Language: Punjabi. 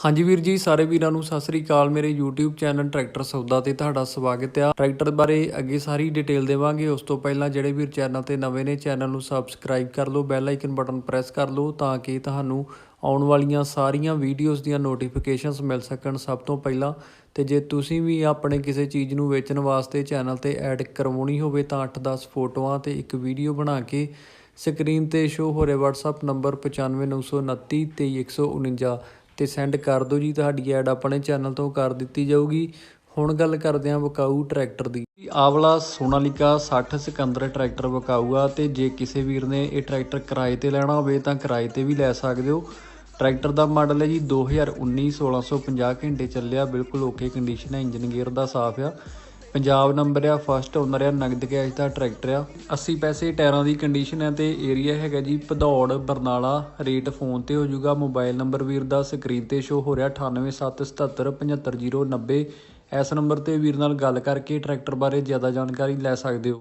ਹਾਂਜੀ ਵੀਰ ਜੀ, ਸਾਰੇ ਵੀਰਾਂ ਨੂੰ ਸਤਿ ਸ੍ਰੀ ਅਕਾਲ। ਮੇਰੇ YouTube ਚੈਨਲ ਟਰੈਕਟਰ ਸੌਦਾ ਤੇ ਤੁਹਾਡਾ ਸਵਾਗਤ ਆ। ਟਰੈਕਟਰ ਬਾਰੇ ਅੱਗੇ ਸਾਰੀ ਡਿਟੇਲ ਦੇਵਾਂਗੇ। ਉਸ ਤੋਂ ਪਹਿਲਾਂ ਜਿਹੜੇ ਵੀਰ ਚੈਨਲ ਤੇ ਨਵੇਂ ਨੇ, ਚੈਨਲ ਨੂੰ ਸਬਸਕ੍ਰਾਈਬ ਕਰ ਲਓ ਬੈਲ ਆਈਕਨ ਬਟਨ ਪ੍ਰੈਸ ਕਰ ਲਓ ਤਾਂ ਕਿ ਤੁਹਾਨੂੰ ਆਉਣ ਵਾਲੀਆਂ ਸਾਰੀਆਂ ਵੀਡੀਓਜ਼ ਦੀਆਂ ਨੋਟੀਫਿਕੇਸ਼ਨਸ ਮਿਲ ਸਕਣ ਸਭ ਤੋਂ ਪਹਿਲਾਂ। ਤੇ ਜੇ ਤੁਸੀਂ ਵੀ ਆਪਣੇ ਕਿਸੇ ਚੀਜ਼ ਨੂੰ ਵੇਚਣ ਵਾਸਤੇ ਚੈਨਲ ਤੇ ਐਡ ਕਰਵਾਉਣੀ ਹੋਵੇ ਤਾਂ 8-10 ਫੋਟੋਆਂ ਤੇ ਇੱਕ ਵੀਡੀਓ ਬਣਾ ਕੇ ਸਕਰੀਨ ਤੇ ਸ਼ੋ ਹੋ ਰਿਹਾ WhatsApp ਨੰਬਰ 959929 23149 ਤੇ ਸੈਂਡ ਕਰ ਦਿਓ ਜੀ, ਤੁਹਾਡੀ ਐਡ ਆਪਣੇ ਚੈਨਲ ਤੋਂ ਕਰ ਦਿੱਤੀ ਜਾਊਗੀ। ਹੁਣ ਗੱਲ ਕਰਦੇ ਹਾਂ ਵਕਾਊ ਟਰੈਕਟਰ ਦੀ। ਆਵਲਾ ਵਾਲਾ ਸੋਨਾਲੀਕਾ 60 ਸਿਕੰਦਰ ਟਰੈਕਟਰ ਵਕਾਊ ਆ ਤੇ ਜੇ ਕਿਸੇ ਵੀਰ ਨੇ ਇਹ ਟਰੈਕਟਰ ਕਿਰਾਏ ਤੇ ਲੈਣਾ ਹੋਵੇ ਤਾਂ ਕਿਰਾਏ ਤੇ ਵੀ ਲੈ ਸਕਦੇ ਹੋ। ਟਰੈਕਟਰ ਦਾ ਮਾਡਲ ਹੈ ਜੀ 2019 1650 ਘੰਟੇ ਚੱਲਿਆ, ਬਿਲਕੁਲ ਓਕੇ ਕੰਡੀਸ਼ਨ ਹੈ ਇੰਜਨ ਗੇਅਰ ਦਾ ਸਾਫ਼ ਆ। ਪੰਜਾਬ ਨੰਬਰ ਆ ਫਸਟ ਓਨਰ ਆ, ਨਗਦ ਕੈਸ਼ ਦਾ ਟਰੈਕਟਰ ਆ। 80 ਪੈਸੇ ਟਾਇਰਾਂ ਦੀ ਕੰਡੀਸ਼ਨ ਹੈ ਤੇ ਏਰੀਆ ਹੈਗਾ ਜੀ ਭਦੌੜ, ਬਰਨਾਲਾ ਰੇਟ ਫੋਨ ਤੇ ਹੋ ਜਾਊਗਾ। ਮੋਬਾਈਲ ਨੰਬਰ ਵੀਰ ਦਾ ਸਕਰੀਨ ਤੇ ਸ਼ੋ ਹੋ ਰਿਹਾ 9877775090 ਇਸ ਨੰਬਰ ਤੇ ਵੀਰ ਨਾਲ ਗੱਲ ਕਰਕੇ ਟਰੈਕਟਰ ਬਾਰੇ ਜ਼ਿਆਦਾ ਜਾਣਕਾਰੀ ਲੈ ਸਕਦੇ ਹੋ।